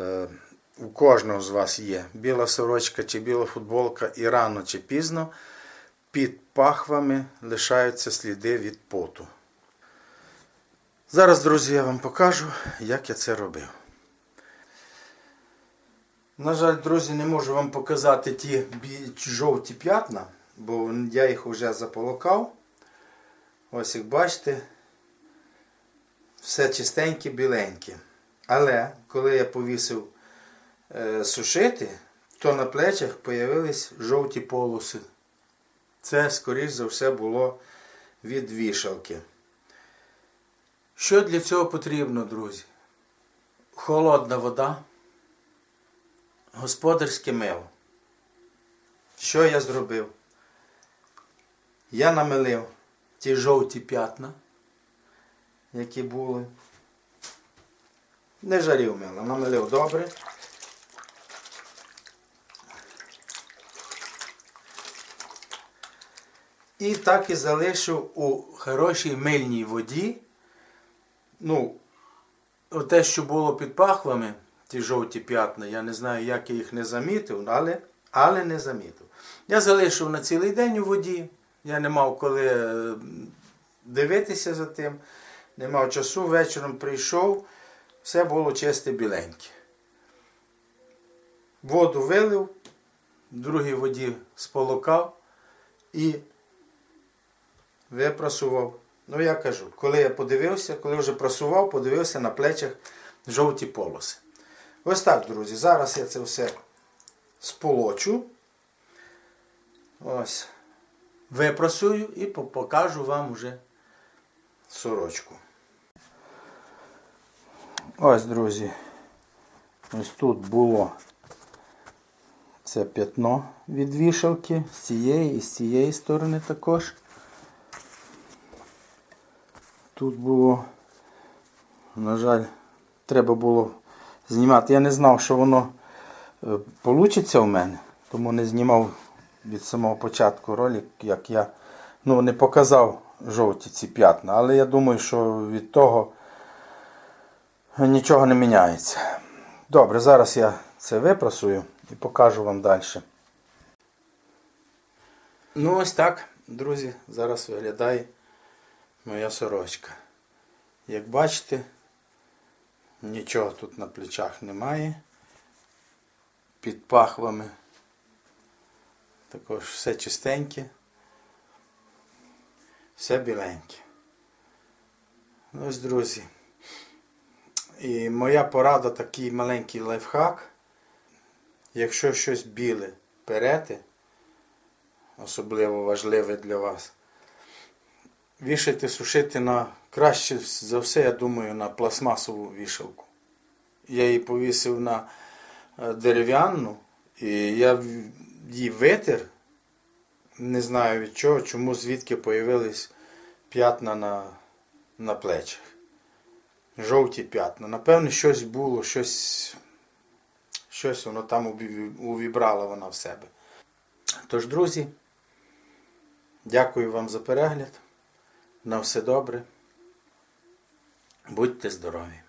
е, у кожного з вас є біла сорочка чи біла футболка, і рано чи пізно під пахвами лишаються сліди від поту. Зараз, друзі, я вам покажу, як я це робив. На жаль, друзі, не можу вам показати ті жовті п'ятна, бо я їх вже заполокав. Ось як бачите, все чистеньке, біленьке. Але коли я повісив е, сушити, то на плечах появились жовті полоси. Це, скоріш за все, було від вішалки. Що для цього потрібно, друзі? Холодна вода, господарське мило. Що я зробив? Я намилив ті жовті п'ятна, які були. Не жарів мило, намилив добре. І так і залишив у хорошій мильній воді. Ну, те, що було під пахвами, ті жовті п'ятна, я не знаю, як я їх не замітив, але, але не замітив. Я залишив на цілий день у воді. Я не мав коли е, дивитися за тим, не мав часу, вечором прийшов, все було чисте біленьке. Воду вилив, другій воді сполокав і випрасував. Ну, я кажу, коли я подивився, коли вже прасував, подивився на плечах жовті полоси. Ось так, друзі. Зараз я це все сполочу. Ось. Випрасую і покажу вам уже сорочку. Ось, друзі. Ось тут було це п'ятно від вішалки з цієї і з цієї сторони також. Тут було, на жаль, треба було знімати. Я не знав, що воно вийде в мене, тому не знімав від самого початку ролик, як я ну, не показав жовті ці п'ятна. Але я думаю, що від того нічого не міняється. Добре, зараз я це випрасую і покажу вам далі. Ну, ось так, друзі, зараз виглядає моя сорочка. Як бачите, нічого тут на плечах немає. Під пахвами також все чистеньке, все біленьке. Ось, друзі. І моя порада такий маленький лайфхак. Якщо щось біле перете, особливо важливе для вас, вішайте, сушити на краще за все, я думаю, на пластмасову вішалку. Я її повісив на е, дерев'яну, і я її витер. Не знаю від чого, чому звідки появились п'ятна на, на плечах. Жовті п'ятна. Напевно, щось було, щось, щось воно там увібрало вона в себе. Тож, друзі, дякую вам за перегляд. На все добре. Будьте здорові!